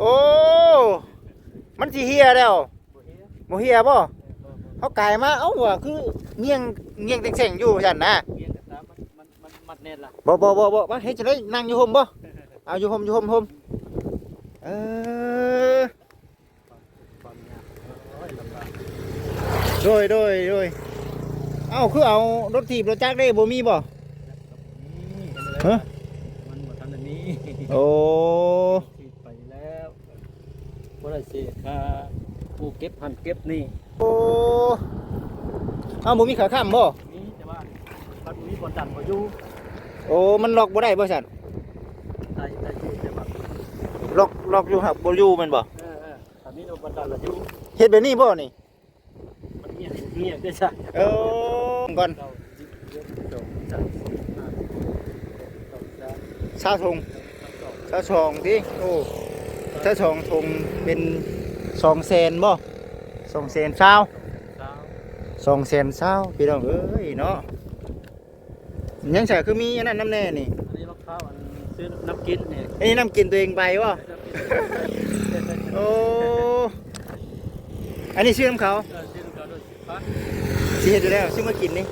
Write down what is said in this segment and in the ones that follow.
โอ้ มันสิเฮียแล้วบ่เฮียบ่เฮียบ่เออบ่บ่เขากายมาเอ้าว่าคือเงียงเงียงเต่งๆอยู่ซั่นนะเฮียกระตามันมันมันมัดแน่นล่ะบ่บ่บ่บ่มาเฮ็ดจะได้นั่งอยู่ห่มบ่เอาอยู่ห่มอยู่ห่มห่มเออความยากโอ้ยลำบากโดยโดยโดยเอ้าคือเอารถถีบรถจักรได้บ่มีบ่นี่เห็นไหมฮะมันบ่ทันอันนี้โอ้ผิดไปแล้ว บ่ได้เสียค่าผู้เก็บหันเก็บนี่โอ้เอ้าบ่มีขาข้ามบ่นี่แต่ว่าพันมีบ่ดันบ่อยู่โอ้ มันล็อกบ่ได้บ่ซั่นได้ได้อยู่แต่ว่าล็อกล็อกอยู่ครับบ่อยู่แม่นบ่เออเออถ้ามีบ่ดันละอยู่เฮ็ดแบบนี้บ่นี่มันเงียบเงียบได้ซะเออก่อนเก้าสิบเอ็ดสองสามสี่ห้าหกเจ็ดแปดเก้าสิบชาทงเก้าสิบชาชองติโอ้ ชาชองทงเป็น2แสนบ่2แสนเช้าเก้าสองแสนเช้าพี่น้องเอ้ยเนาะยังใส่คือมีอันนั้นน้ำแน่นี่ อันนี้มะพร้าวอันซื้อน้ำกินเนี่ยอันนี้น้ำกินตัวเองไปวะโอ้ อันนี้ชื่อน้ำเขาเออซื้อน้ำเขาด้วยสิบบาทสิเห็ดอยู่แล้วซื้อมากินนี่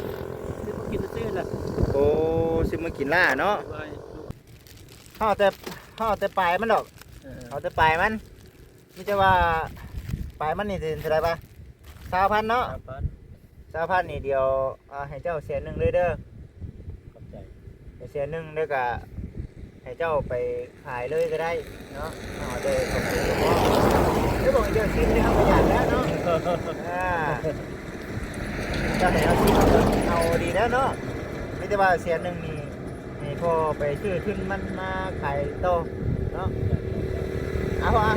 ซื้อมากินซื้อแหละโอ้ซื้อมากินล่าเนาะไว้ห่อแต่ห่อแต่ปลายมันดอก เออเอาแต่ปลายมันไม่ใช่ว่าปลายมันนี่ถึงเท่าไหรปะสามพันเนาะครับบ้านสามพันนี่เดียวเอาให้เจ้าเสียหนึ่งเลยเด้อขอบใจเสียหนึ่งเด้อกะให้เจ้าไปขายเลยก็ได้เนาะเอาเด้อขอบคุณพ่อเดี๋ยวบอกให้เจ้าชิมนะครับประหยัดแล้วเนาะอ่าเจ้าไหนเอาชิมเอาเอาดีแล้วเนาะไม่ได้ว่าเสียหนึ่งนี่นี่พอไปชื่อขึ้นมันมาขายโตอเนาะ เอาอะ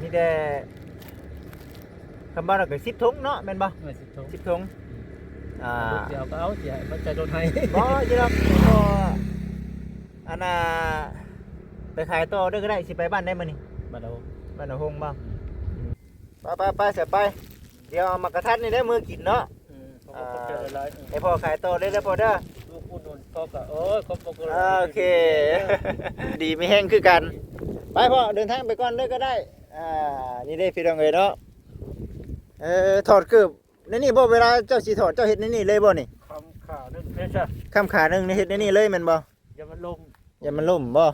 นี่แต่คำบ้านเราก็สิบถุงเนาะแม่นบ่ไม่สิทงสิบถุงอ่าเดี๋ยวก็เอาเดี๋ยวมันใจโดนให้บ่ยี่รับก็อันน่ะไปขายต่อเด้อก็ได้สิไปบ้านได้มื้อนี้มาดูบ้านหนองหงบ่ไปไปไปเสียไปเดี๋ยวเอามากระทัดนี่ได้มือกินเนาะอืมขอบใจหลายๆให้พ่อขายต่อได้แล้วพ่อเด้อ ลูกอุ่นนพ่อก็โอ้ยขอบคุณโอเค ดีไม่แห้งคือกัน ไปพ่อเดินทางไปก่อนเด้อก็ได้ อ่า นี่ได้พี่น้องเอ้ยเนาะ เออถอดเกือบนี่นี่บ่เวลาเจ้าสิถอดเจ้าเฮ็ดนี่นี่เลยบ่นี่คำข่าวนึงเพื่อนจ้ะข้ามขาหนึงนี่เฮ็ดนี่นี่เลยแม่นบ่ อย่ามันลงอย่ามันล่มบ่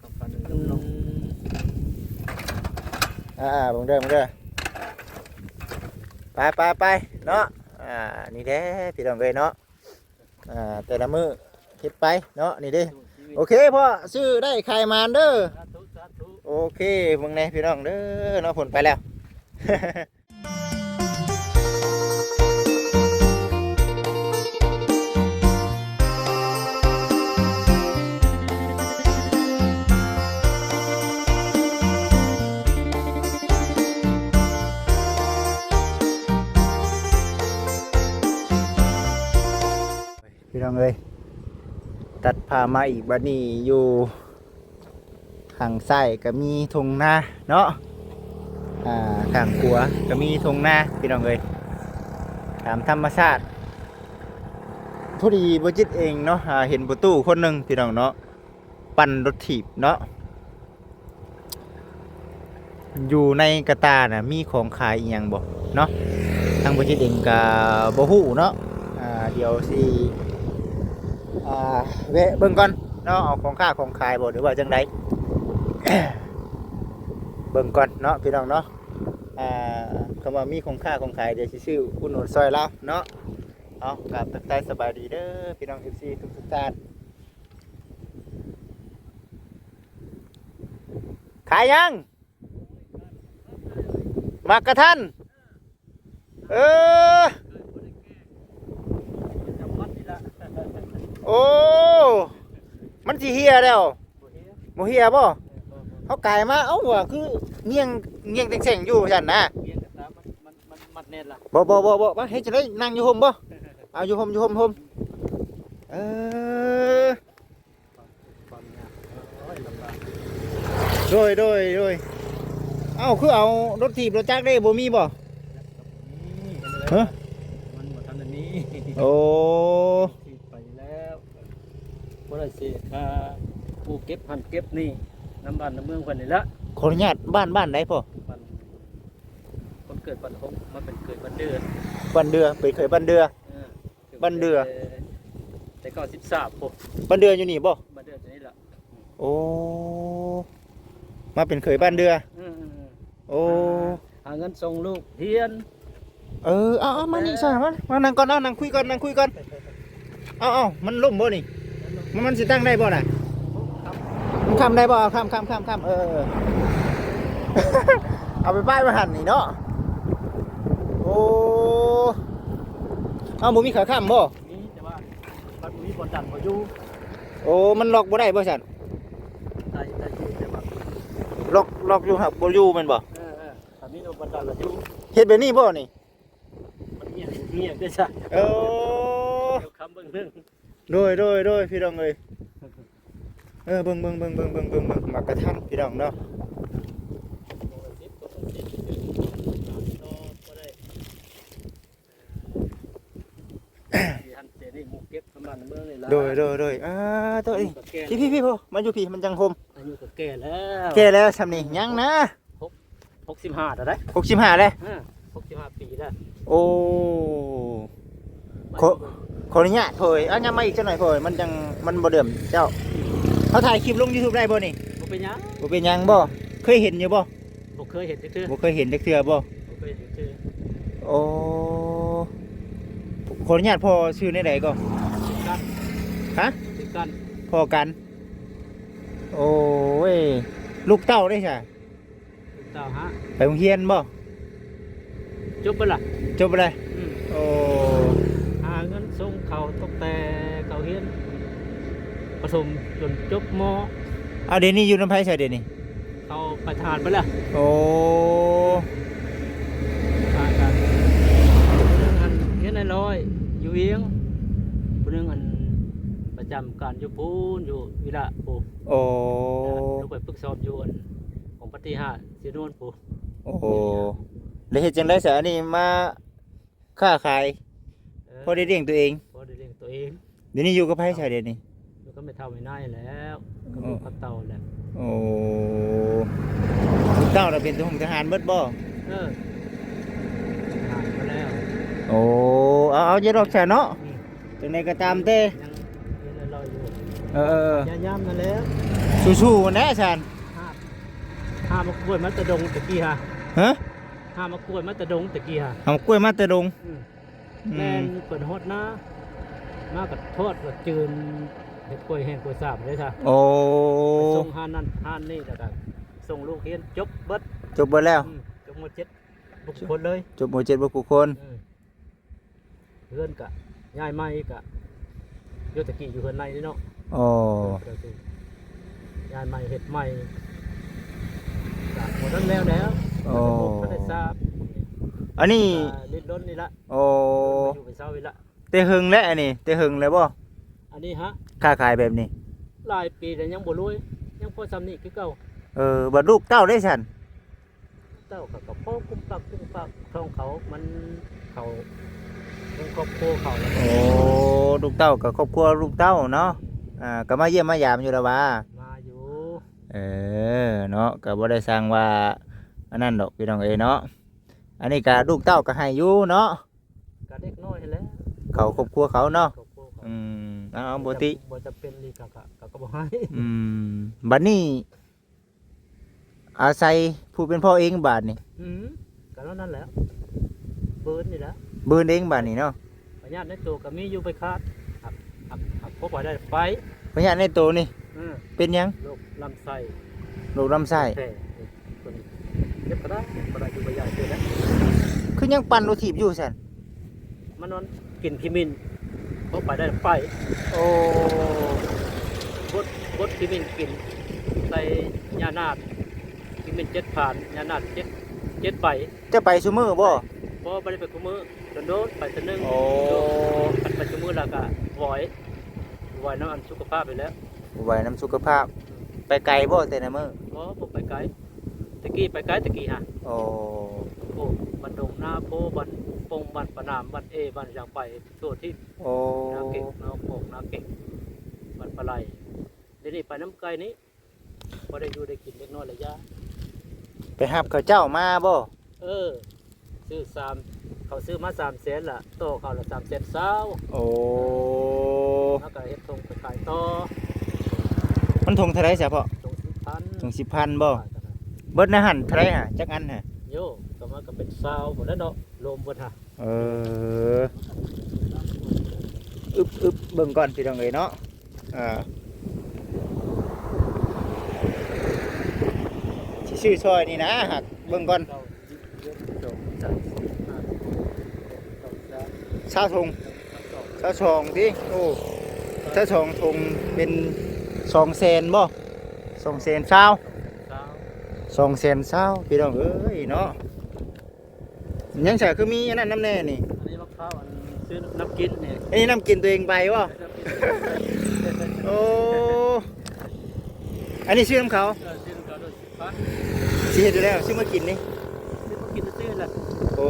คำข่าวนึงอย่ามันลงอ่าๆบังเด้อบังเด้อไปไปไปเนาะ อ่า นี่เด้พี่น้องเอ้ยเนาะ อ่าแต่ละมือเฮ็ดไปเนาะนี่เด้โอเคพ่อซื้อได้ไข่มานเด้อโอเคมึงแน่พี่น้องเด้อเนาะผลไปแล้ว พี่น้องเอ้ยตัดพามาอีกบัดนี้อยู่ข้างซ้ายก็มีทงนาเนาะอ่าข้างขวาก็มีทงนาพี่น้องเอ้ยตามธรรมชาติพอดีบจิตเองเนาะเห็นประตูคนหนึ่งพี่น้องเนาะปั่นรถถีบเนาะอยู่ในกระตาน่ะมีของขายอีหยังบ่เนาะทางบจิตเองก็บ่ฮู้เนาะเดี๋ยวสิ แวะเบิ่งก่อนเนาะเอาของค่าของขายบ่หรือว่าจังไดเบิ่งก่อนเนาะพี่น้องเนาะอ่าคำว่ามีของค่าของขายเดี๋ยวสิซื้ออุดหนุนซอยเราเนาะเอากราบทักทายสบายดีเด้อพี่น้อง FC ทุกทุกท่านขายยังมากระทันเออ จำวัดนี่ละ โอ้ มัน สิเฮียแล้วบ่เฮียบ่เฮียบ่เออบ่บ่เขากายมาเอ้าว่าคือเงียงเงียงเต่งๆอยู่ซั่นนะเฮียกระตามันมันมันมัดแน่นล่ะบ่บ่บ่บ่มาเฮ็ดจะได้นั่งอยู่ห่มบ่เอาอยู่ห่มอยู่ห่มห่มเออความยากโอ้ยลำบากโดยโดยโดยเอ้าคือเอารถถีบรถจักรได้บ่มีบ่นี่เห็นไหมฮะมันบ่ทันอันนี้โอ้ผิด ไปแล้วบ่ได้เสียค่าผู้เก็บหันเก็บนี่น้ำบ้านน้ำเมืองเพิ่นนี่ละขออนุญาตบ้านบ้านไหนพ่อบ้านคนเกิดบ้านหงมันเป็นเกิดบ้านเดือนบ้านเดือไปเคยบ้านเดือเออบ้านเดือ แต่ก็สิบสามพวกบ้านเดืออยู่นี่บ่บ้านเดือนตัวนี้ละโอ้มาเป็นเคยบ้านเดืออืมโอ้หาเงินส่งลูกเรียนเออเอาเอามานี่ซะมามานั่งก่อนเอานั่งคุยก่อนนั่งคุยก่อนเอาเอามันล่มบ่นี่ มันมันสิตั้งได้บ่น่ะครับมันค้ำได้บ่เอาค้ำค้ำค้ำค้ำเออ เอาไปป้ายมาหันนี่เนาะ โอ้เอาบ่มีขาค้ำบ่นี่แต่ว่าบ้านมีบอลดันบ่อยู่โอ้ มันล็อกบ่ได้บ่ซั่นได้ได้อยู่แต่ว่าล็อกล็อกอยู่ครับบ่อยู่แม่นบ่เออเออถ้ามีบอลดันละอยู่เฮ็ดแบบนี้บ่นี่มันเงียบเงียบได้ใช่โอ้เดี๋ยวคำเบิ่งเรื่อง โดยโดยโดยพี่น้องเอ้ยเออเบิ่งเบิ่งเบิ่งเบิ่งเบิ่งเบิ่งเบิ่งมากระทันพี่น้องเนาะหันเจนี่หมูเก็บประมาณเมืองนี่ละโดยโดยโดยอ่าตัวเอ้ยก็แก่พี่พี่พี่พ่อมาอยู่พี่มันจังคมอายุก็แก่แล้วแก่แล้วซำนี่ยังนะหกสิบห้าแต่ได้65แล้วหกสิบห้าปีแล้วโอ้ ขอขออนุญาตพ่อยเอาย้ำมาอีกจังหน่อยพ่อยมันจังมันบ่เดิมเจ้าเขาถ่ายคลิปลง YouTube ได้บ่นี่บ่เป็นหยังบ่เป็นหยังบ่เคยเห็นอยู่บ่บ่เคยเห็นจักเทื่อบ่เคยเห็นจักเทื่อบ่บ่เคยเห็นจักเทื่อโอ้ขออนุญาตพ่อชื่อในใดก็ติดกันฮะติดกันพอกัน โอ้ยลูกเต้าได้ใช่ติดเต้าฮะไปโรงเรียนบ่จบไปล่ะจบอะไรอืมโอ้หาเงิน ส่งเขาตกแต่เขาเฮียนผสมจนจบมเอาเดี๋ยวนี้อยู่น้ำไผ่ใช่เดี๋ยวนี้เขาไปทานไปแล้วโอ้ทหานกันผู้หนึงอันเฮียนในร้อยอยู่เอียงผู้หนึงอันประจำการอยู่พูนอยู่วิระปูโอ้ลูกไปฝึกซ้อมอยู่อันของปฏิหารเสียนวนปู โอ้แล้วเฮ็ดจังได๋ซะอันนี้มาค้าขาย พอได้เลี้ยงตัวเอง พอได้เลี้ยงตัวเอง เดี๋ยวนี้อยู่กับไผ่ใช่เดี๋ยวนี้แล้วก็ไม่เท่าไม่น่ายแล้วก็อ๋มีอกับเต่าแหละโอ้ลูกเต้าน่ะเป็นทหารทหารเบิดบ่เออหายมาแล้ว โอ้เอาเอาอย่าดอกแซ่เนาะอืมจังไดก็ตามเต้ยังเรียนลอยๆอยู่เออเออยาย่ำมาแล้วสู้ๆแน่ฉันห้าห้ามากล้วยมัตะดงตะกี้ฮะฮะห้ามากล้วยมัตะดงตะกี้ฮะเอากล้วยมาแต่ดงอืมอื แม่มนเปิดฮอดนะมากับทอดกับจืนเห็ดกล้วยแห้งกล้วยสาบเลยค่ะโอ้ไปส่งห้านนั่นห้านนี่แล้วก็ส่งลูกเรียนจบเบิดจบหมดแล้วอืมจบหมดเจ็ดบุคคลเลยจบหมดเจ็ดบุคคลอืมเพื่อนกะย้ายไม่กะโยตะกี้อยู่เพื่อนในนี่เนาะโอ้ก็คือย้ายไม่เห็ดใหม่กะหมดนั้นแล้วแล้วโอ้ระบบก็ได้ทราบ อันนี้อ่าลิดล้นนี่ละโอ้อยู่ไปเศร้าอีกละเตะหึงแล้วอันนี้เตะหึงแล้วบ่อันนี้ฮะค้าขายแบบนี้ หลายปีแต่ยังบ่รวยยังพอซ้ำนี่คือเก่าเออบัดลูกเต้าได้ฉันเต้ากับกับพ่อกุ้มปักกุ้มปักท้องเขามันเขาต้องครอบครัวเขาแล้วโอ้ลูกเต้ากับครอบครัวลูกเต้าเนาะอ่าก็มาเยี่ยมมายามอยู่แล้วว่า มาอยู่เออเนาะก็บ่ได้สร้างว่าอันนั้นดอกพี่น้องเอ้ยเนาะ อันนี้ก็ลูกเต้าก็ให้อยู่เนาะกับเด็กน้อยให้แล้วเขาครอบครัวเขาเนาะครอบครัวเขาอืมเอาบ่ติบ่จะเป็นลีกะกะกะก็บ่ให้อืมบัดนี้ อาศัยผู้เป็นพ่อเองบาดนี่อืมก็แล้วนั่นแหละเบิร์นนี่แหละเบิ่นเองบาดนี่เนาะปัญญาในตัวก็มีอยู่ไปคาดหักหักหักพบไว้ได้ไปพญาในโตวนี่ อืมเป็นหยังโรคลำไส้โรคลำไส้แผลนี่ตัวนี้ เจ็บก็ได้ก็ได้อยู่บ่ยากเจอแล้วคือยังปั่นรถถีบอยู่ซั่นมันนอนกินพิมินพบไปได้ไปโอ้บดบดพิมินกินใส่ยานาดพิมินเจ็ดผ่านยานาดเจ็ดเจ็ดใบจะไปซุมื้อบ่พอไปได้ไปคุมือโดนโดนไปตัวหนึงโอ้ปัดไปคุมือแล้วก็วอยวอยน้ำอันสุขภาพไปแล้วไว้น้ำสุขภาพ ไปไกลบ่แต่ละมื้อพอผมไปไกลตะกี้ไปไกลตะกี้ฮะโอ้โอ้บันดงหน้าโพบันปงบันปะนามบันเอบันอย่างไปตัวที่โอ้นาเก่งนาโปกนาเก่งบันปลาไหลเดี๋ยวนี้ไปน้ำไก่นี้พอได้อยู่ได้กินเล็กน้อยระยะไปหับเขาเจ้ามาบ่เออ ซื้อสามเขาซื้อมาสามแสนละโตเขาละสามแสนเศร้าโอ้แล้วก็เฮ็ดทงไปขายต่อมันทงเท่าไรเสียพ่อทงสิบพันทงสิบพันบ่ เบิดนะหันเท่าไรฮะจักอันฮะโยก็มาก็เป็นเศร้าหมดแล้วเนาะลมเบนฮะเอออึบอึบเบิ่งก่อนพี่น้องเอ้ยเนาะอ่าสิชื่อซอยนี่นะหักเบิ่งก่อนเราเยอะจบจัดห้าสองสามชาวทงสองชาวชองดิโอ้ชาวชองทงเป็นสองแสนบ่สองแสนเช้าสาม สองแสนเช้าพี่น้องเอ้ยเนาะยังใช่คือมีอันนั้นน้ำแน่นี่อันนี้มะพร้าวอันซื้อน้ำกินเนี่ยอันนี้น้ำกินตัวเองไปวะโอ้อันนี้ชื่อน้ำเขาเออซื้อน้ำกินด้วยสิบพันสิเห็ดอยู่แล้วชื่อมากินนี่ซื้อมากินซื้อแหละโอ้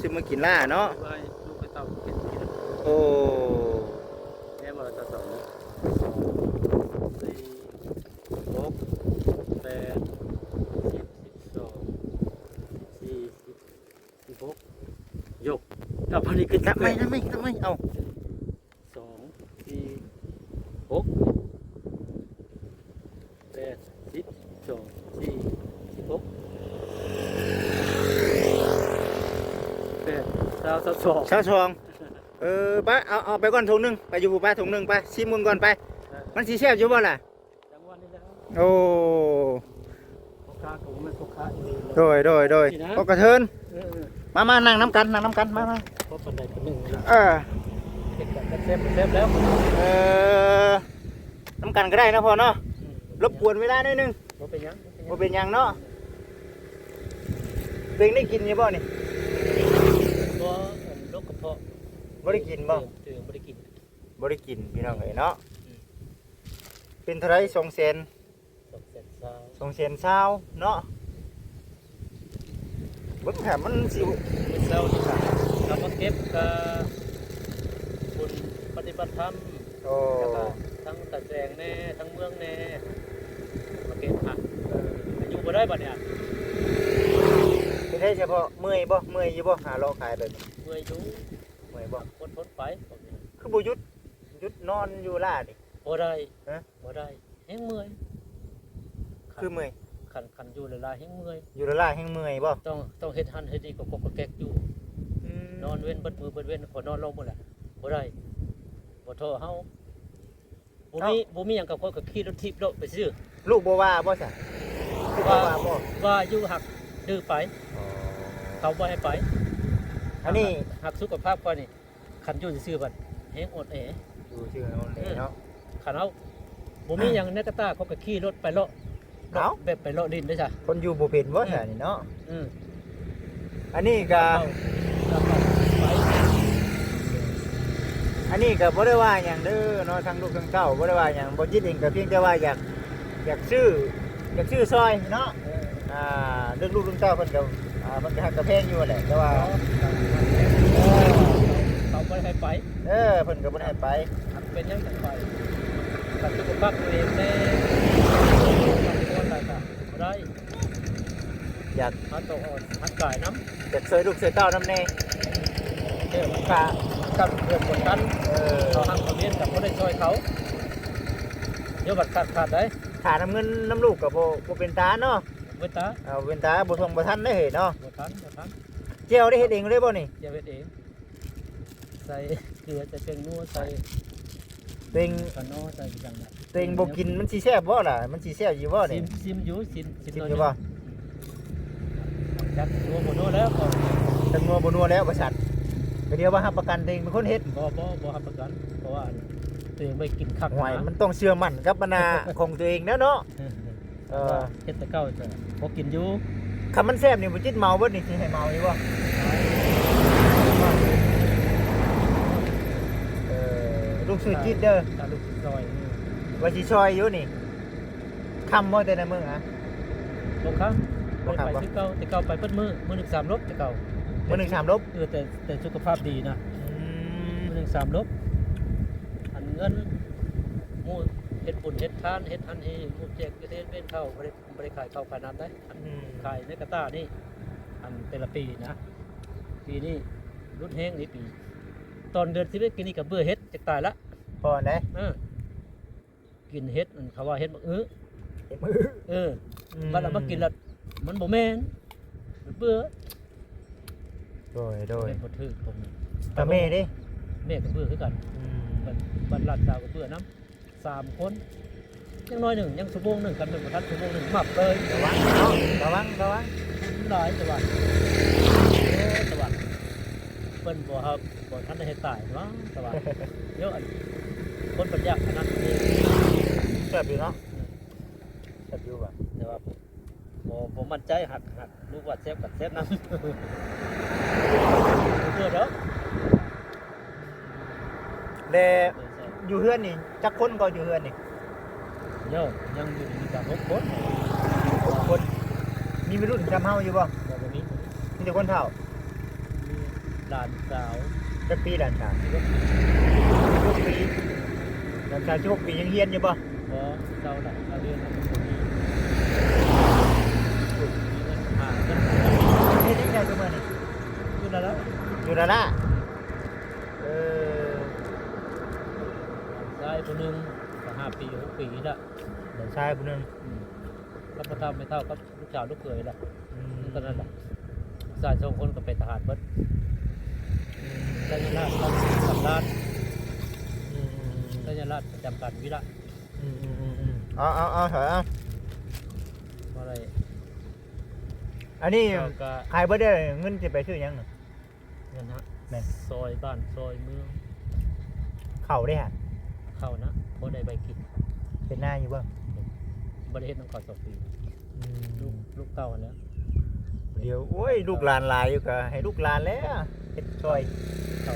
ชื่อมากินล่าเนาะไปลูกไปเต่ากินกินโอ้ แม่มาจะสองสี่หกแปดสิบสิบสองสี่สิบสิบหกย กกับพันนี้ขึ้นนับไหมนับไหมนับไหมเอาสองสี่หกแปดสิบสองสี่สิบหกแปดเก้าสิบสองชาวชองเออไปเอาเอาไปก่อนถุงหนึงไปอยู่ไปถุงหนึงไปชิมมึงก่อนไป มันสีแซ่บอยู่บ่ล่ะจังหวัดนี้แล้วโอ้พ่อค้าของมันพ่อค้าเองโดยโดยโดยพอกระเทินเออมามานั่งน้ำกันนั่งน้ำกันมามา เออเห็นกันเซฟเซฟแล้วเออน้ำกันก็ได้นะพ่อเนาะรบกวนเวลาหน่อยหนึงบ่เป็นหยังบ่เป็นหยังเนาะตัวเองได้กินอยังบ่นี่ตัวโรคกระเพาะบ่ได้กินบ่ตื่นบ่ได้กินบ่ได้กินพี่น้องเอ้ยเนาะเป็นเท่าไรสองแสนสองแสนเศร้าสองแสนเช้าเนาะเบิ่งแถมมันสิเป็นเศร้าที่สาม เรามาเก็บกับบุญปฏิบัติธรรมโอ้แล้วก็ทั้งตะแจงแน่ทั้งเมืองแน่มาเก็บผักเอออายุบ่ได้บัดเนี่ยเป็นได้เฉพาะเมื่อยบ่เมื่อยอยู่บ่หาเลาะขายแบบนี้เมื่อยอยู่เมื่อยบ่พ้นพ้นไปบอกเนี่ยคือบ่หยุดหยุดนอนอยู่ล่าดิ บ่ได้ฮะ บ่ได้แห้งเมื่อยคือเมื่อยขันขันอยู่หลายๆแห้งเมื่อยอยู่ล่าแห่งเมื่อยบ่ต้องต้องเฮ็ดหันเฮ็ดนี่ก็กกแกกอยู่อืม นอนเว้นเบิดมือเบิดเว้นขอนอนลงหมดแหละบ่ได้บ่โทรเฮาบ่มีบ่มีหยังกับคนก็ขี่รถทิพย์รถไปซื้อลูกบ่ว่าบ่ซะลูกบ่ว่าบ่ว่าอยู่หักดื้อไป เขาบ่ให้ไปอันนี้หักสุขภาพก่อนนี่คันอยู่ซื่อๆบัดแฮงอดแออยู่ชื่อเอาเลยเนาะคันเฮาบ่มีหยังในกระตาเขาก็ขี่รถไปเลาะเอ้าแบบไปเลาะดินได้จ้ะคนอยู่บ่เป็นบ่ซะนี่เนาะอืมอันนี้ก็ เข้าเข้าไป อันนี้ก็บ่ได้ว่าหยังเด้อเนาะทั้งลูกทั้งเต้าบ่ได้ว่าหยังบ่จิตเองก็เพียงแต่ว่าอยากอยากซื้ออยากซื้อซอยเนาะเอออ่าเรื่องลูกเรื่องเต้าเพิ่นก็อ่าเพิ่นก็ฮักกระแพงอยู่แหละแต่ว่าเขาบ่ให้ไปเออเพิ่นก็บ่ได้ให้ไปเป็นยังไงไปกับสุขภาพตัวเองแน่ปฏิบัติอะไรก็ได้อยากหันตัวอ่อนหันกายน้อยากช่วยลูกช่วยเต้านำแน่ำเชื่อมันขา กับเรื่องกดกันเออเราหักคอมเมนต์กับคนได้ช่วยเขาเดี๋ยวบัตรขาดขาดได้ค่าน้ำเงินน้ำลูกก็บ่บ่เป็นตาเนาะเวตาเอาเป็นตาบ่ทวงบ่ทันได้เห็นเนาะบทันบทันเจียวได้เฮ็ดเองเลยบ่นี่เดี๋ยวเวทเองใส่เกลือจะเป็นนัวใส่ตัวเองขนอใส่อย่างนั้นตัวเองบ่กินมันสิแซ่บบ่ล่ะมันสิแซ่บอยู่บ่ซินี่มซิมอยู่ซิมซิมกินตัวอยู่บ่จักนัวหมดนัวแล้วก็จังนัวบ่นัวแล้วบริษัท ก็เดียวว่ารับประกันตัวเองเป็นคนเฮ็ดบ่บ่บ่รับประกัน เพราะว่าตัวเองไม่กินคักหวยนะมันต้องเชื่อมั่นกับมนาของตัวเองแล้วเนาะเออเฮ็ดแต่เก่าจะบ่กินอยู่คำมันแซ่บนี่บ่จิตเมาเบิดนี่สิให้เมาอยู่บ่เออลูกสุดจิตเด้อตาลูกซอยนี่ว่าสิซอยอยู่นี่คำบ่แต่ในมือฮะบ่ครับบ่บ่ครับไปบ่คือเก่าแต่เก่าไปเพิ่นมื้อมื้อหนึงสามลบแต่เก่า มื้อหนึงสามลบเออแต่แต่สุขภาพดีนะอืมมื้อหนึงสามลบอันเงินหมู่เฮ็ดบุญเฮ็ดทานเฮ็ดอันนี้หมู่แจกเฮ็ดเป็นข้าวบ่ได้บ่ได้ขายข้าวขายน้ำได้อันอืมขายในกระต้านี่อันแต่ละปีนะ ปีนี้รุดแห้งนี่ปี ตอนเดือน11กินนี่ก็เบื่อเฮ็ดจะตายละพอได้เออกินเฮ็ดมันเขาว่าเฮ็ดบักอื้อเจ็บมือเออบัดเรามากินแล้วมันบ่แม่นมันเบื่อ โดยโดยเฮ็ดบ่ถูกผมตาแม่ดิแม่ก็เบื่อคือกันอืมบัดบัดหลานสาวก็เบื่อน้ำสามคนยังน้อยหนึ่งยังชั่วโมงหนึ่งกันเป็นประทัดชั่วโมงหนึ่งหมับเลยระวังเนาะระวังระวังหลายแต่ว่าโอ้แต่ว่าเพิ่นบ่ครับบ่ทันได้เฮ็ดตายเนาะแต่ว่าเดี๋ยวอันคนปัญญาขนาดนี้แซ่บอยู่เนาะแซ่บอยู่ป่ะแต่ว่าบ่บ่มั่นใจหักหักรู้ว่าแซ่บกับแซ่บนำ เบื่อเด้อแต่อยู่เฮือนนี่จักคนก็อยู่เฮือนนี่เดี๋ยวยังอยู่ในการ6คนหกคนมีวัยรุ่นจำเฮาอยู่บ่บ่บ่มีมีแต่คนเฒ่ามีหลานสาวจักปีด่านชา16ปีด่านชา16ปียังเฮียนอยู่บ่บ่เจ้าน่ะเอาเรียนมันบ่มีมีเงินหาเงิน เฮ็ดจังได๋ซุมื้อนี้ อยู่แล้ว อยู่นั่นล่ะเออได้คนหนึ่งก็ห้าปีหกปีละด่านชายผู้หนึงอืมรับประทานไม่เท่ากับลูกสาวลูกเขยละอืมตอนนั้นแหละสายสองคนก็เป็นทหารเบิดสัญลักษณ์ต้องสำราญอืมอืมสัญลักษณ์ประจำการวิระอืมอืมอืมอืมเอาเอาเอาถอยเอาว่าอะไรอันนี้เราก็ขายเบิดได้เงินสิไปซื้อหยังน่ะ เงินฮะแม่น ซอยบ้านซอยเมืองเข้าได้ฮะเข้านะพอได้ใบกินเป็นหน้าอยู่บ่บริเฮ็ดน้ำข้าวสองปีอืลูมกลูกเต้าแล้วเดี๋ยวโอ้ยลูกหลานหลายอยู่ก็ให้ลูกหลานแล้วเฮ็ดช่วยเข้า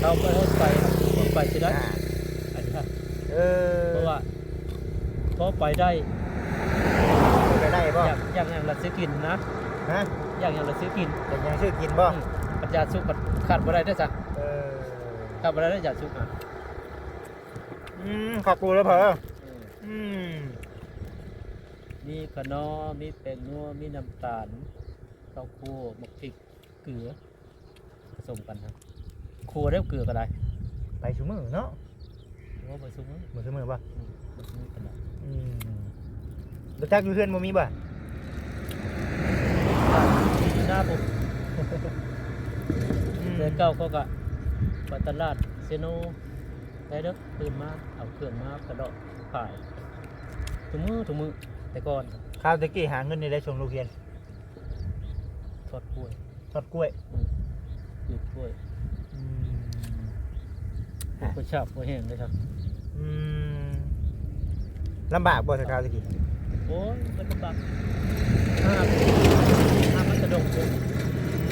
เข้าไปให้ไปครับไปสิได้อ่าอันนี้ครับเออเพราะว่าพอไปได้ไปได้บ่อยากอยากอย่างละซื้อกินนะฮะอยากอย่างละซื้อกินเป็นยังซื้อกินบ่อืม ปัญญาสุกมันขาดบ่ได้ได้อจ้ะเออขาดบ่ได้ได้ออยากสุกอะอืมขอบคุณแล้วเผออืมอืมมีกระนอมีแป้งนัวมีน้ำตาลข้าวคั่วหมกพริกเกลือผสมกันครับคั่วได้เกลือก็ได้ไปชุมือเนาะว่าผสมมั้งมือชุมือบ่อืมผสมกันได้อืมรถจักรอยู่เฮือนบ่มีบ่ที่หน้าผมอืม เดือนเก้าเขาก็ไปตลาดเซโนได้เด้อตื่นมาเอาเครื่องมากระดอกขายถุงมือถุงมือแต่ก่อนข้าวตะกี้หาเงินนี่ได้ส่งลูกเรียนทอดกล้วยทอดกล้วยอืมปลูกกล้วยอืมปลูกกล้วยชาบกล้วยแห้งเลยครับอืมลำบากบ่สักคราวตะกี้โอ้ยมันลำบากห้าห้ามันกระดงผม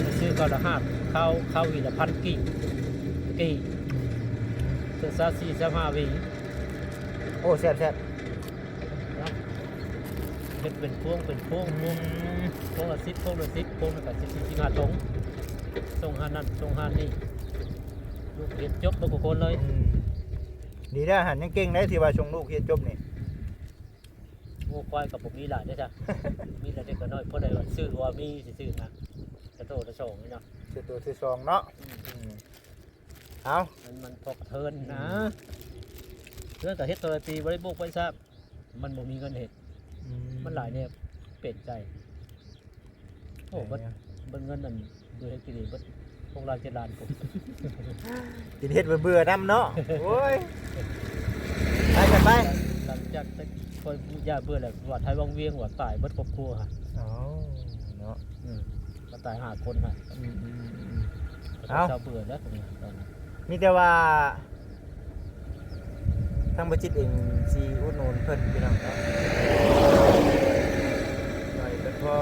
ไปซื้อข้าวละห้า ข้าวข้าววีละพันกี่กี่เสื้อซาซีซามาวีโอ้แซ่บแซ่บนะเป็นเป็นพวงเป็นพวงพวงพวงละสิบพวงละสิบพวงละแปดสิบสี่สิบห้าตรงตรงห้านั่นตรงห้านี่ลูกเห็ดจบทุกคนเลยอืมดีได้อหันยังเก่งได้ที่ว่าส่งลูกเรียนจบนี่โง่ควายกับผมมีหลายได้อจ้ะมีหลายเด็กก็น้อยเพราะใดว่าซื้อว่ามีสิซื้อนะกระโตกระโสงนี่เนาะ คือตัวที่สองเนาะอืมอืมเอามันมันพอกระเทินนะเรื่องกับเฮ็ดตัวละปีบริโภคไว้ทราบมันบ่มีเงินเฮ็ดอืมันหลายเนี่ยเป็ดใจโอ้บัดบัดเงินนั่นดูให้กินดีบัดพวกเราเจดล้านผมกินเฮ็ดเบื่อๆน้ำเนาะโอ้ยไปกันไปหลังจากที่คอยยาเบื่อแล้วว่าไทยวังเวียงว่าตายเบิดครอบครัวค่ะอ๋อเนาะอืมก็ ตายหาคนค่ะอืมอืมอืมก็เอ้า เจ้าเบื่อแล้วตรงนี้ตอนนี้มีแต่ว่าทางบริจิตเองสีอุดหนุนเพิ่นพี่น้องเนาะหน่อยเป็นพอ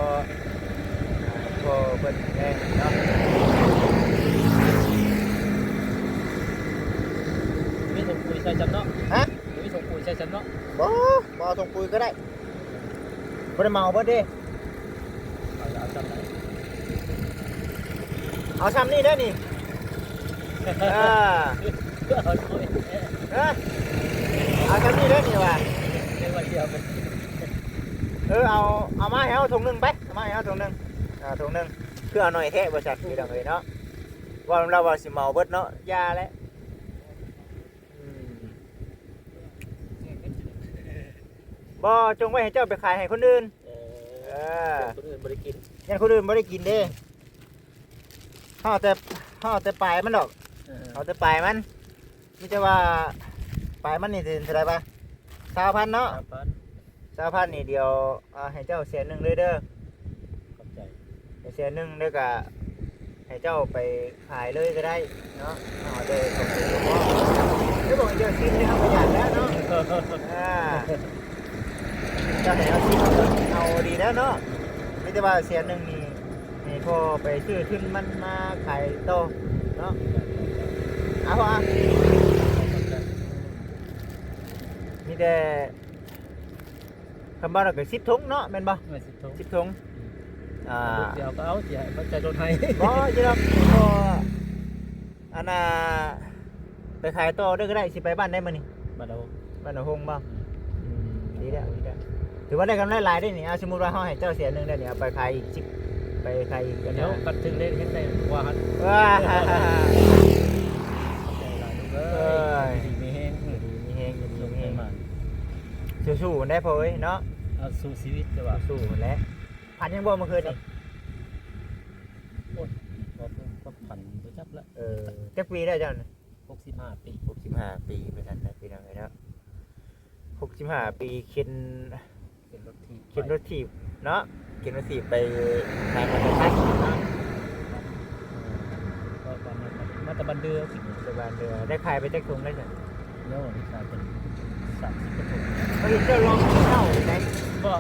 อ่าพอเพิ่นแห้งเนาะมีถุงปุ๋ยใส่จำเนาะฮะมีถุงปุ๋ยใส่จำเนาะบ่บ่เอาตรงปุยก็ได้บ่ได้เมาเบิดเด้ เอาเอาจำไหน เอาซ้ำนี่เด้อนี่อ่าเอาด้วยฮะเอาทำนี่เด้อนี่ว่าเรียกว่าเดียวเป็นเออเอาเอามาให้เอาถุงหนึงไปเอามาให้เอาถุงหนึงอ่าถุงหนึงคือเอาหน่อยแท้บ่จัดพี่น้องเอ้ยเนาะว่าเราว่าสิเมาเบิดเนาะยาแล้วอืมบ่จงไว้ให้เจ้าไปขายให้คนอื่นเอเอออคนอื่นบริกินยันคนอื่นไม่ได้กินเด้ ห่อแต่ห่อแต่ปลายมันดอกเออเอาแต่ปลายมันไม่ใช่ว่าปลายมันนี่ถึงเท่าไหรปะสาวพันเนาะสามพันสาวพันนี่เดียวเอาให้เจ้าเสียหนึ่งเลยเด้อขอบใจให้เสียหนึ่งเด้อกะให้เจ้าไปขายเลยก็ได้เนาะเอาเด้อของเจ้าพ่อเดี๋ยวบอกให้เจ้าซิมนะครับประหยัดแล้วเนาะอ่าเจ้าให้เอาซิมเอาดีแล้วเนาะไม่ใช่ว่าเสียหนึ่งนี่ ให้พ่อไปซื้อขึ้นมันมาขายโตอเนาะเอาพ่ออะมีแต่คำบ้านเราก็สิบถุงเนาะแม่นบ่ไม่สิบทงสิบถุงอ่าเดี๋ยวก็เอาเสียเขาใจโดนให้บ่จะรับพออันน่ะไปขายต่อเด้อก็ได้สิไปบ้านได้มื้อนี่มาดูบ้านหนองหงบ่อืมดีแล้วดีแล้วถือว่าได้กำไรหลายได้นี่เอาสมมุติว่าเฮาให้เจ้าเสียหนึงได้นี่เอาไปขายอีก10 ไปขายอีกกันเดี๋ยวนะกัดถึงเล่นเห็นได้ว่าฮันว้าใจหลายลูกเอ้เอ้ยยดีไม่แห้งดีมีแฮงดีลงมีแฮให้งมาสู้ๆได้พ่อเอ้ยเนาะเอาสู้ชีวิตจะว่าสู้ๆแหล้วพันยังบ่เมื่อคืนนี่ก็เพิ่งก็ผ่อนไปจับละเออจักปีได้วเจ้าน่ะหกสิบห้าปีหกสิบห้าปีไปทันนะพี่น้องเอ้ยเนาะหกสิบห้าปีเข็นเป็นรถทีเข็นรถถีบเนาะ เข็นรถถีไปทางมันทัดเนาตอนนั้นมาตะบันเดือสิสบานเดือได้ขายไปแจ็คถุงได้จ้ะเดี๋ยวนี่กลายเป็นสามสิบกระทงเขาเห็นเจ้าลองเข้าไหนก็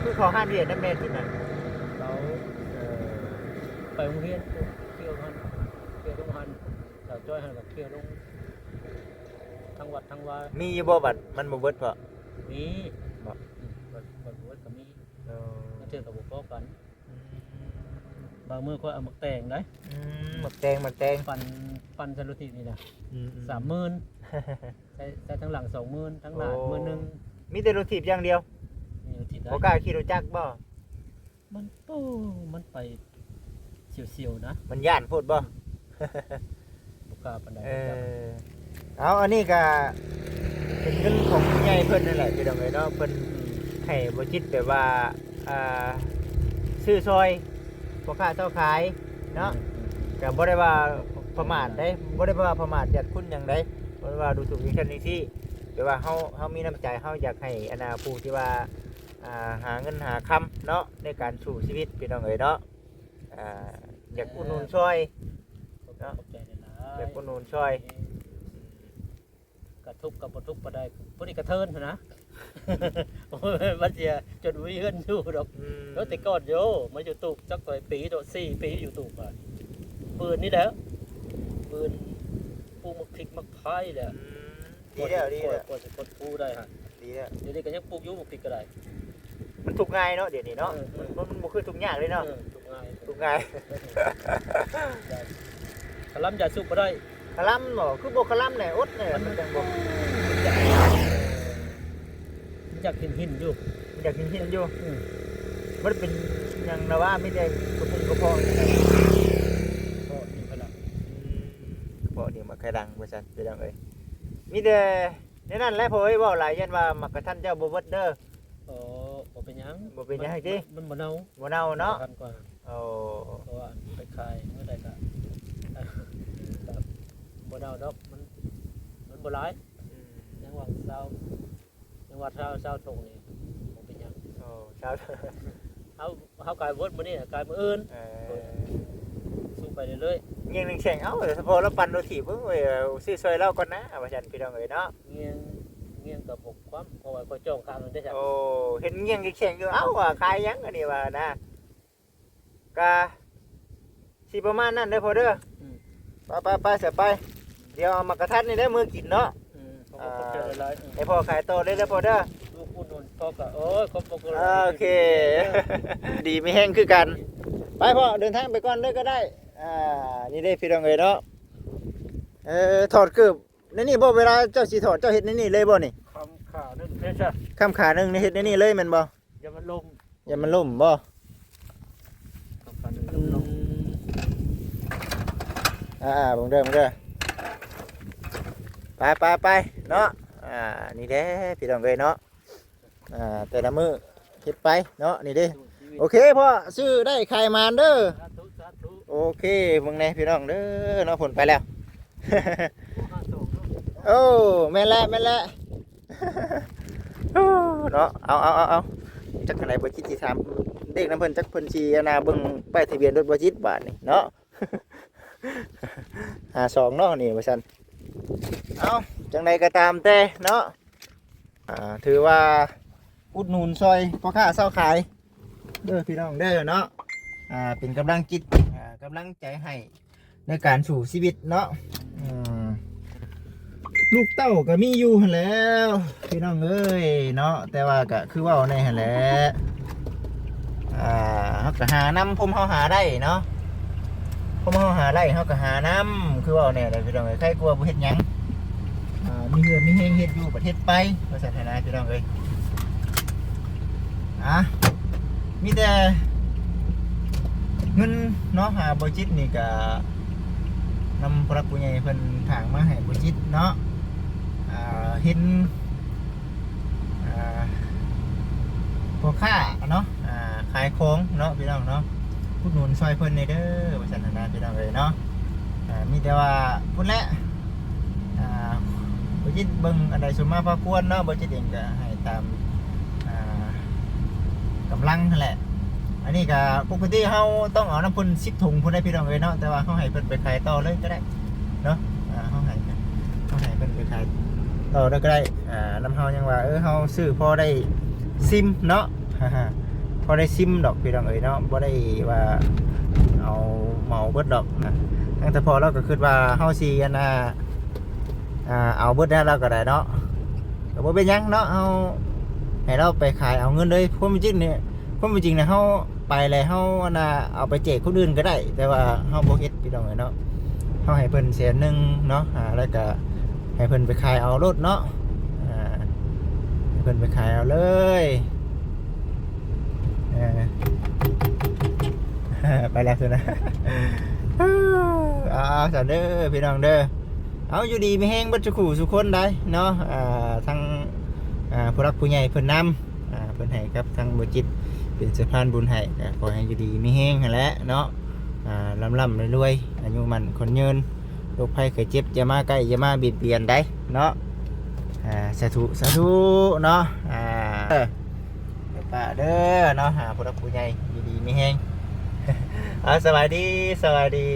คือขอห้าเดียนนั่นแม่กินน่ะเราไปโรงเรียนเที่ยวหันเที่ยวโรงหันสาวจ้อยหันกับเที่ยวลงทั้งวัดทั้งวามีบ่บัดมันบ่เบิดเพราะมี ก็มีเออมาเที่ยวกับบุพอกัน บางมื้อก็เอามาแต่งได้อืมหมักแตงหมักแตงปันปันสรุปนี่นะอือืสามหมื่นใช้ใช้ทั้งหลังสองหมื่นทั้งหน้าโอ้หมื่นหนึ่งมีแต่รถถีบอย่างเดียวนี่เราติดได้บ่กล้าขี่รถจักรบ่ มันโอ้มันไปเสียวๆนะมันย่านพูดบ่บุกล้าปันใดเออเอาอันนี้ก็เป็นเงินของผู้ใหญ่เพิ่นนั่นแหละพี่น้องเอ้ยเนาะเพิ่น ให้บคิดแบบว่าอ่าซื้อซอยพ่อค้าเจ้าขายเนาะก็บ่ได้ว่าประมาทได้บ่ได้ว่าประมาทจัดคุณหยังได้บ่ได้ว่าดูถูกดิฉันนี่ที่แต่ว่าเฮาเฮามีน้ำใจเฮาอยากให้อนาผู้ที่ว่าอ่าหาเงินหาคำเนาะในการสู้ชีวิตพี่น้องเอ๋ยเนาะอ่าอยากอุดหนุนช่วยขอบใจเลยนะอยากอุดหนุนช่วยกระทุกกับบทุกประใดพอดีกระเทินนะโอ้ย มันเสียจนวิเฮือนอยู่ดอกอืมแล้วแต่ก่อนโยมาอยู่ตูกจักก่อยปีโดดสี่ปีอยู่ตูกอะปืนนี่แหละปืนปูมักพริกมักพายแหละอืมดีแล้วดีแล้วกว่าจะกดปูได้ฮะดีแล้วเดี๋ยวนี้ก็ยังปลูกอยุ่มักพริกก็ได้มันถูกง่ายเนาะเดี๋ยวนี้เนาะเออเอมันอมันบ่คือทุกอย่างเลยเนาะออถูกง่ายถูกง่ายขลัมยาสูบก็ได้คลัมบ่คือบ่คลัมแหน่อดแหน่มันจังบ่มันอยากมัน อยากกินหินอยู่มันอยากกินหินอยู่อืมมันเป็นหยังนะว่าไม่ได้กระพุ้งกระเพาะนี่นะก็มีพลังอืมกระเพาะนี่มาไข่ดังว่าซั่นไปดังเอ้ยมีแต่ในนั้นแหละพ่อเอ้ยเว้าหลายยันว่ามักกะทันเจ้าบ่เบิดเด้อ โอ้บ่เป็นหยังบ่เป็นหยังติ มันบ่เน่าบ่เน่าเนาะสำคัญกว่าโอ้เพราะว่าไปขายเมื่อใดก็เอ่อแบบบ่เน่าดอกมันมันบ่หลาย อืม ยังว่าเศร้า ยังว่าเศร้าเศร้าทงนี่บ่เป็นหยังโอ้ครับเฮาเฮากายเวิร์ดมื้อนี้กายมื้ออื่นเออสู้ไปเรื่อยเงี้ยงหนึงแข่งเอ้าแต่พอเราปั่นรถถีบเพิ่งเอ้ยซื้อซอยเราก่อนนะว่าซั่นพี่น้องเอ้ยเนาะๆเงียงเงียงกับบกความเพราะว่าเขาจ้องข้างนึงได้จ้ะโอ้เห็นเงี้ยงแข่งอยู่เอ้าว่าขายหยังอันนี้ว่านะก็สิประมาณนั้นเด้อพ่อเด้ออืมไปไปไปเสียไป เดี๋ยวเอามากระทัดนี่ได้มือกินเนาะ อืมเขาก็ขอบใจหลายๆอืมให้พ่อขายโตได้แล้วพ่อเด้อลูกอุดหนุนพ่อก็โอ้ยขอบคุณหลายโอเค ดีไม่แห้งคือกัน ไปพ่อเดินทางไปก่อนเลยก็ได้ อ่า นี่ได้พี่น้องเอ๋ยเนาะ เออถอดเกือบในนี่บ่เวลาเจ้าสิถอดเจ้าเฮ็ดในนี่เลยบ่นี่คำขาหนึ่งเพชรข้ามขาหนึงนี่เฮ็ดในนี่เลยแม่นบ่อย่ามันลมอย่ามันล่มบ่คำขาหนึ่งลมลมอ่าๆเบิ่งเด้อเบิ่งเด้อ ไปไปไปเนาะอ่านี่เด้พี่น้องเอ้ยเนาะอ่าแต่ละมือเฮ็ดไปเนาะนี่เด้โอเคพ่อซื้อได้ไข่มาเด้อโอเคเบิ่งแน่พี่น้องเด้อเนาะผลไปแล้วโอ้แม่ละแม่ละเนาะเอาเอาเอาเอาจักไหนบ่จิตสิถามเด็กน้ำเพิ่นจักเพิ่นสิอานาเบิ่งป้ายทะเบียนรถบ่จิตบาทนี่เนาะหาสองเนาะนี่ว่าซั่น เอาจังไดก็ตามแต่เนาะอ่าถือว่าอุดหนุนซอยพ่อค้าเซาขายเด้อพี่น้องเด้อเนาะอ่าเป็นกำลังจิตอ่ากำลังใจให้ในการสู่ชีวิตเนาะอืมลูกเต้าก็มีอยู่หั่นแหล้วพี่น้องเอ้ยเนาะแต่ว่าก็คือเว่าในหั่นแหละอ่าเฮาก็หาน้ำพมเฮาหาได้เนาะพมเฮาหาได้เฮาก็หาน้ำคือเว่าแน่เลยพี่น้องเอ้ยใครกลัวบ่เฮ็ดหยัง มีเหือนมีเฮงเฮ็ดอยู่ประเทศไปว่าซั่นหั่นะพี่น้องเอ้ยอะมีแต่เงินเนาะหาบ่จิตนี่ก็นำพระปุญญเพิ่นถางมาให้บุจิตเนาะอ่าเห็นอ่าพ่อค้าเนาะอ่าขายของเนาะพี่น้องเนาะพุดหนุนซอยเพิ่นในเด้อว่าซั่นน่ะนะพี่น้องเอ้ยเนาะอ่ามีแต่ว่าพุ่นและอ่า บุจิตเบิ่งอันใดสมมาพาควรเนาะบุจิตเองก็ให้ตามอ่ากำลังนั่นแหละ อันนี้ก็ปกติเฮาต้องเอาน้ำพุ่นสิบถุงพุ่นได้พี่น้องเลยเนาะแต่ว่าเฮาให้เพิ่นไปขายต่อเลยก็ได้เนาะอ่าเฮาให้เฮาให้เพิ่นไปขายต่อได้ก็ได้อ่าน้ำเฮายังว่าเออเฮาซื้อพอได้ซิมเนาะพอได้ซิมดอกพี่น้องเอ้ยเนาะบ่ได้ว่าเอาเหมาเบิดดอกนะตั้งแต่พอเราก็คิดว่าเฮาสิอันน่ะ อ่าเอาเบิดได้เราก็ได้เนาะก็บ่เป็นหยังเนาะเฮาให้เราไปขายเอาเงินเลยความจริงเนี่ยความเป็นจริงนะเฮาไปเลยเฮาน่ะเอาไปแจกคนอื่นก็ได้ แต่ว่าเฮาบ่เฮ็ดพี่น้องเนาะเฮาให้เพิ่นแสนหนึงเนาะอ่าแล้วก็ให้เพิ่นไปขายเอารถเนาะอ่าให้เพิ่นไปขายเอาเลยเออไปแล้วสินะเอาเอาซะเด้อพี่น้องเด้อ เอาอยู่ดีไมีแฮงบัดจุขู่สุคนได้เนาะอ่าทั้งผู้รักผู้ใหญ่เพิ่นนำเพิ่นให้ครับทั้งบ่จิตเป็นสะพานบุญให้ก็ขอให้อยู่ดีไมีแห้งแหละเนาะลำลำรวยๆอายุมันคนยืนโรคภัยไข้เจ็บอย่ามาใกล้อย่ามาบียดเบียนได้เนาะสาธุสาธุเนาะอ่าเด้อเดี๋ยวป้าเด้อเนาะหาผู้รักผู้ใหญ่อยู่ดีมีแห้งเอาสวัสดีสวัสดี